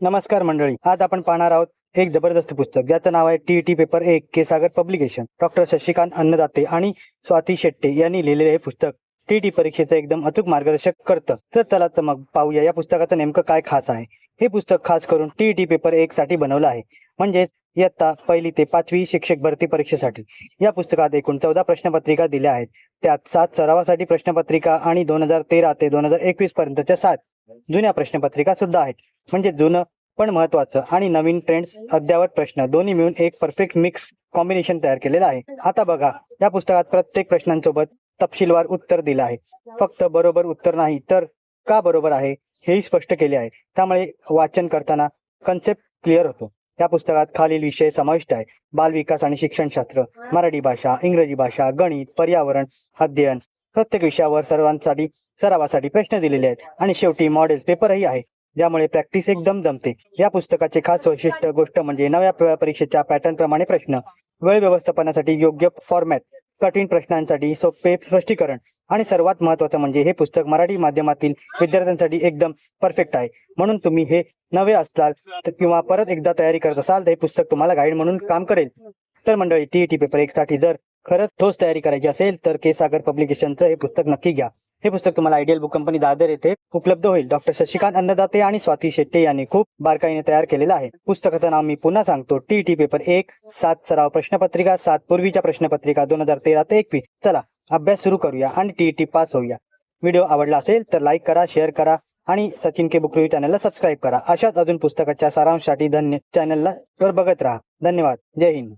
नमस्कार मंडळी आज आपण पाहणार आहोत एक जबरदस्त पुस्तक. ज्याचं नाव आहे टीईटी पेपर एक K Sagar publication. Doctor Shashikant Annadate आणि स्वाती शेट्टे यांनी लिहिलेले हे पुस्तक टीईटी परीक्षेचं एकदम अचूक मार्गदर्शक करतं. तर चला तर मग पाहूया या पुस्तकाचं नेमकं काय खास आहे. हे पुस्तक खास करून टीईटी पेपर एक साठी बनवलं आहे. म्हणजेच इयत्ता पहिली ते पाचवी शिक्षक भरती परीक्षेसाठी. या पुस्तकात एकूण चौदा प्रश्नपत्रिका दिल्या आहेत. त्यात सात सरावासाठी प्रश्नपत्रिका आणि दोन हजार तेरा ते दोन हजार एकवीस पर्यंतच्या सात जुन्या प्रश्नपत्रिका सुद्धा आहेत. म्हणजे जुनं पण महत्वाचं आणि नवीन ट्रेंड्स अद्यावत प्रश्न दोन्ही मिळून एक परफेक्ट मिक्स कॉम्बिनेशन तयार केलेलं आहे. आता बघा या पुस्तकात प्रत्येक प्रश्नांसोबत तपशीलवार उत्तर दिलं आहे. फक्त बरोबर उत्तर नाही तर का बरोबर आहे हेही स्पष्ट केले आहे. त्यामुळे वाचन करताना कन्सेप्ट क्लिअर होतो. या पुस्तकात खालील विषय समाविष्ट आहे. बालविकास आणि शिक्षणशास्त्र मराठी भाषा इंग्रजी भाषा गणित पर्यावरण अध्ययन प्रत्येक विषयावर सर्वांसाठी सरावासाठी प्रश्न दिलेले आहेत. आणि शेवटी मॉडेल पेपरही आहे ज्यामुळे प्रॅक्टिस एकदम जमते. या पुस्तकाचे खास वैशिष्ट्य गोष्ट म्हणजे नव्या परीक्षेच्या पॅटर्न प्रमाणे प्रश्न. वेळ व्यवस्थापनासाठी योग्य फॉर्मॅट कठीण प्रश्नांसाठी सोपे स्पष्टीकरण. आणि सर्वात महत्वाचं म्हणजे हे पुस्तक मराठी माध्यमातील विद्यार्थ्यांसाठी एकदम परफेक्ट आहे. म्हणून तुम्ही हे नवे असाल तर किंवा परत एकदा तयारी करत असाल तर हे पुस्तक तुम्हाला गाईड म्हणून काम करेल. तर मंडळी टीईटी पेपर एक साठी जर खरंच ठोस तयारी करायची असेल तर के सागर पब्लिकेशनचं हे पुस्तक नक्की घ्या. हे पुस्तक तुम्हाला आयडियल बुक कंपनी दादर येथे उपलब्ध होईल. डॉक्टर शशिकांत अन्नदाते आणि स्वाती शेट्टे यांनी खूप बारकाईने तयार केलेलं आहे. पुस्तकाचं नाव मी पुन्हा सांगतो. टी टी पेपर एक सात सराव प्रश्नपत्रिका सात पूर्वीच्या प्रश्नपत्रिका दोन हजार तेरा ते एकवीस. चला अभ्यास सुरू करूया आणि टी टी पास होऊया. व्हिडिओ आवडला असेल तर लाईक करा शेअर करा आणि सचिन के बुक रिव्ह्यू चॅनलला सबस्क्राईब करा. अशाच अजून पुस्तकाच्या सारांशसाठी धन्य चॅनलला वर बघत राहा. धन्यवाद. जय हिंद.